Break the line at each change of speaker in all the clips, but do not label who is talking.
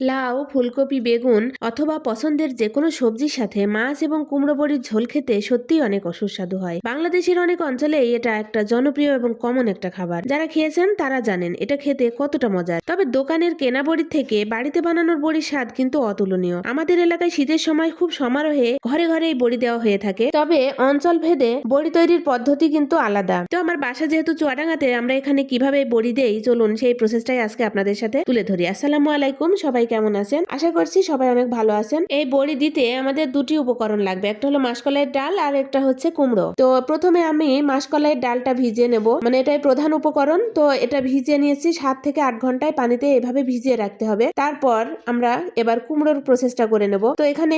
লাউ, ফুলকপি, বেগুন অথবা পছন্দের যে কোনো সবজির সাথে মাছ এবং কুমড়ো বড়ির ঝোল খেতে সত্যিই অনেক অসুস্বাদু হয়। বাংলাদেশের অনেক অঞ্চলেই এটা একটা জনপ্রিয় এবং কমন একটা খাবার। যারা খেয়েছেন, তারা জানেন এটা খেতে কতটা মজার। তবে দোকানের কেনা বড়ির থেকে বাড়িতে বানানোর বড়ির স্বাদ কিন্তু অতুলনীয়। আমাদের এলাকায় শীতের সময় খুব সমারোহে ঘরে ঘরে এই বড়ি দেওয়া হয়ে থাকে। তবে অঞ্চল ভেদে বড়ি তৈরির পদ্ধতি কিন্তু আলাদা। তো আমার বাসা যেহেতু চুয়াডাঙ্গাতে, আমরা এখানে কীভাবে বড়ি দেই? চলুন সেই প্রসেসটাই আজকে আপনাদের সাথে তুলে ধরি। আসসালামু আলাইকুম সবাই কেমন আছেন? আশা করছি সবাই অনেক ভালো আছেন। এই বড়ি দিতে আমাদের দুটি উপকরণ লাগবে। একটা হলো মাসকলাইয়ের ডাল আর একটা হচ্ছে কুমড়ো। তো প্রথমে আমি মাসকলাইয়ের ডালটা ভিজিয়ে নেব। মানে এটাই প্রধান উপকরণ। তো এটা ভিজিয়ে নিয়েছি সাত থেকে আট ঘন্টায় পানিতে এভাবে ভিজিয়ে রাখতে হবে। তারপর আমরা এবার কুমড়োর প্রসেসটা করে নেব। তো এখানে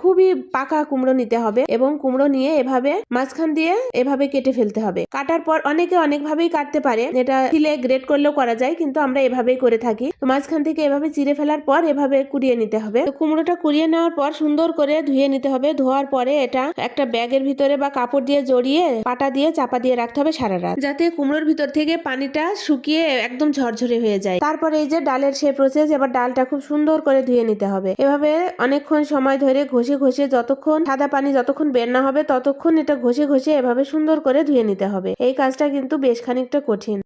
খুবই পাকা কুমড়ো নিতে হবে এবং কুমড়ো নিয়ে এভাবে মাঝখান দিয়ে এভাবে কেটে ফেলতে হবে। কাটার পর অনেকে অনেকভাবেই কাটতে পারে। এটা ছিলে গ্রেট করলেও করা যায়, কিন্তু আমরা এভাবেই করে থাকি। তো মাঝখান থেকে এভাবে চিড়ে ফেলার পর এভাবে কুড়িয়ে নিতে হবে। তো কুমড়োটা কুড়িয়ে নেওয়ার পর সুন্দর করে ধুয়ে নিতে হবে। ধোয়ার পরে এটা একটা ব্যাগের ভিতরে বা কাপড় দিয়ে জড়িয়ে পাটা দিয়ে চাপা দিয়ে রাখতে হবে সারা রাত। যাতে কুমড়োর ভিতর থেকে পানিটা শুকিয়ে একদম ঝরঝরে হয়ে যায়। তারপরে এই যে ডালের সেই প্রসেস এবার ডালটা খুব সুন্দর করে ধুয়ে নিতে হবে। এভাবে অনেকক্ষণ সময় ধরে ঘষে ঘষে যতক্ষণ সাদা পানি যতক্ষণ বের না হবে, ততক্ষণ এটা ঘষে ঘষে এভাবে সুন্দর করে ধুয়ে নিতে হবে। এই কাজটা কিন্তু বেশ খানিকটা কঠিন।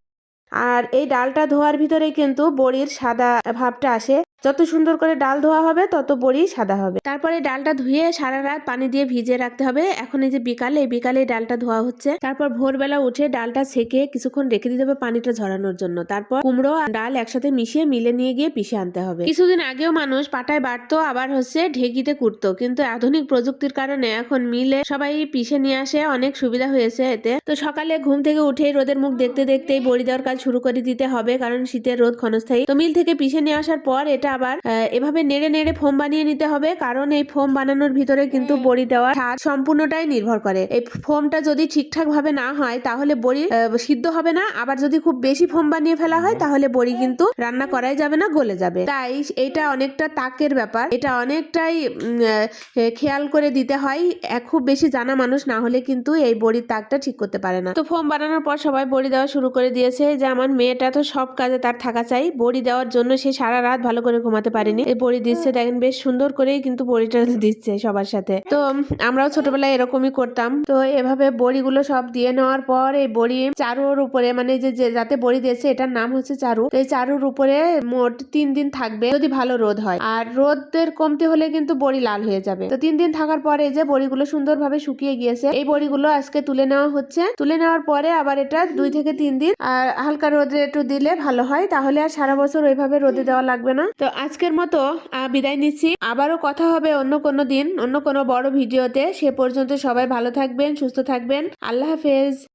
আর এই ডালটা ধোয়ার ভিতরে কিন্তু বড়ির সাদা ভাবটা আসে। যত সুন্দর করে ডাল ধোয়া হবে, তত বড়ি সাদা হবে। তারপরে ডালটা ধুয়ে সারা রাত পানি দিয়ে ভিজিয়ে রাখতে হবে। এখন এই যে বিকালে, এই বিকালে ডালটা ধোয়া হচ্ছে। তারপর ভোরবেলা উঠে ডালটা ছেঁকে কিছুক্ষণ রেখে দিতে হবে পানিটা ঝরানোর জন্য। তারপর কুমড়ো ডাল একসাথে মিশিয়ে মিলে নিয়ে গিয়ে পিষে আনতে হবে। কিছুদিন আগেও মানুষ পাটায় বাটতো আবার হচ্ছে ঢেকিতে কুটতো। কিন্তু আধুনিক প্রযুক্তির কারণে এখন মিলে সবাই পিষে নিয়ে আসে, অনেক সুবিধা হয়েছে এতে। তো সকালে ঘুম থেকে উঠেই রোদের মুখ দেখতে দেখতেই বড়ি দেওয়ার কাজ শুরু করে দিতে হবে, কারণ শীতের রোদ ক্ষণস্থায়ী। তো মিল থেকে পিষে নিয়ে আসার পর এটা আবার এভাবে নেড়ে নেড়ে ফোম বানিয়ে নিতে হবে। কারণ এই ফোম বানানোর ভিতরে কিন্তু বড়ি দেওয়ার স্বাদ সম্পূর্ণটাই নির্ভর করে। এই ফোমটা যদি ঠিকঠাক ভাবে না হয় তাহলে বড়ি সিদ্ধ হবে না। আবার যদি খুব বেশি ফোম বানিয়ে ফেলা হয় তাহলে বড়ি কিন্তু রান্না করাই যাবে না গলে যাবে। তাই এটা অনেকটা তাকের ব্যাপার। এটা অনেকটাই খেয়াল করে দিতে হয়। খুব বেশি জানা মানুষ না হলে কিন্তু এই বড়ির তাকটা ঠিক করতে পারে না। তো ফোম বানানোর পর সবাই বড়ি দেওয়া শুরু করে দিয়েছে যে আমার মেয়েটা তো সব কাজে তার থাকা চাই। বড়ি দেওয়ার জন্য সে সারা রাত ভালো করে ঘুমাতে পারেনি। এই বড়ি দিচ্ছে দেখেন বেশ সুন্দর করেই কিন্তু বড়িটা দিচ্ছে সবার সাথে। তো আমরাও ছোটবেলায় এরকমই করতাম। তো এভাবে বড়িগুলো সব দিয়ে নেওয়ার পর এই বড়ি চারুর উপরে মানে যে যাতে বড়ি দিয়েছে এটার নাম হচ্ছে চারু। তো এই চারুর উপরে মোট তিন দিন থাকবে যদি ভালো রোদ হয়। আর রোদের কমতে হলে কিন্তু বড়ি লাল হয়ে যাবে। তো তিন দিন থাকার পরে এই যে বড়িগুলো সুন্দরভাবে শুকিয়ে গিয়েছে এই বড়িগুলো আজকে তুলে নেওয়া হচ্ছে। তুলে নেওয়ার পরে আবার এটা দুই থেকে তিন দিন আর হালকা রোদে একটু দিলে ভালো হয়। তাহলে আর সারা বছর ওইভাবে রোদে দেওয়া লাগবে না। তো আজকের মতো বিদায় নিচ্ছি। আবারও কথা হবে অন্য কোনো দিন, অন্য কোনো বড় ভিডিওতে। সে পর্যন্ত সবাই ভালো থাকবেন, সুস্থ থাকবেন। আল্লাহ হাফেজ।